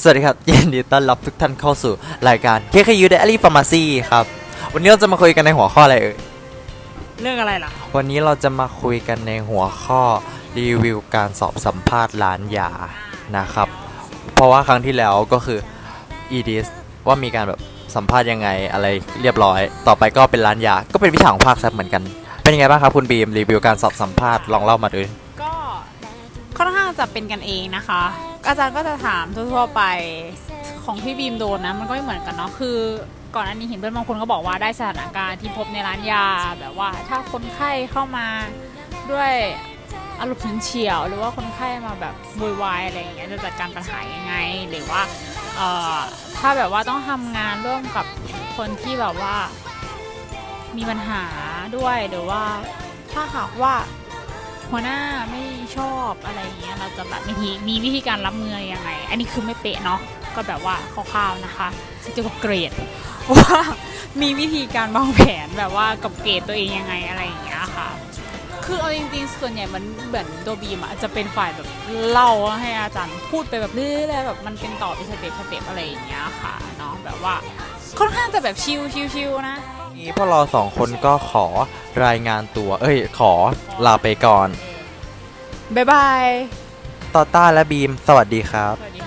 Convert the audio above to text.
สวัสดีครับยินดีต้อนรับทุกท่านเข้าสู่รายการ KKU Daily Pharmacy ครับ วันนี้เราจะมาคุยกันในหัวข้ออะไรเอ่ย เรื่องอะไรล่ะ วันนี้เราจะมาคุยกันในหัวข้อรีวิวการสอบสัมภาษณ์ร้านยานะครับ เพราะว่าครั้งที่แล้วก็คือ EDIS ว่ามีการแบบสัมภาษณ์ยังไงอะไรเรียบร้อย ต่อไปก็เป็นร้านยา ก็เป็นวิชาของภาคแซเหมือนกัน เป็นยังไงบ้างครับคุณบีมรีวิวการสอบสัมภาษณ์ลองเล่ามาด้วยก็ค่อนข้างจะเป็นกันเองนะคะ อาจารย์ก็จะถามทั่วๆไปของพี่บีมโดนนะ มันก็ไม่เหมือนกันเนาะคือ ก่อนอันนี้เห็นเพื่อนบางคนก็บอกว่าได้สถานการณ์ที่พบในร้านยาแบบว่า ถ้าคนไข้เข้ามาด้วยอารมณ์เฉียว หรือว่าคนไข้มาแบบโวยวายอะไรอย่างเงี้ยจะจัดการปัญหายังไง หรือว่าเอ่อถ้าแบบว่าต้องทำงานร่วมกับคนที่แบบว่ามีปัญหาด้วยหรือว่าถ้าหากว่า หัวหน้าไม่ชอบอะไรอย่างเงี้ยเราจะแบบมีทีมีวิธีการรับมือยังไง อันนี้คือไม่เป๊ะเนาะก็แบบว่าคร่าวๆนะคะเกี่ยวกับเกรดว่ามีวิธีการวางแผนแบบว่ากับเกรดตัวเองยังไงอะไรอย่างเงี้ยค่ะ คือเอาจริงๆส่วนใหญ่มันเหมือนตัวบีมอะจะเป็นฝ่ายแบบเล่าให้อาจารย์พูดไปแบบเรื่อยๆแบบมันเป็นต่อเป็นสเต็ปสเต็ปอะไรอย่างเงี้ยค่ะเนาะแบบว่าค่อนข้างจะแบบชิลชิลชิลนะ นี้พวกเราสองคนก็ขอรายงานตัว เอ้ย ขอลาไปก่อน บ๊ายบายต่อต้าและบีม สวัสดีครับ สวัสดี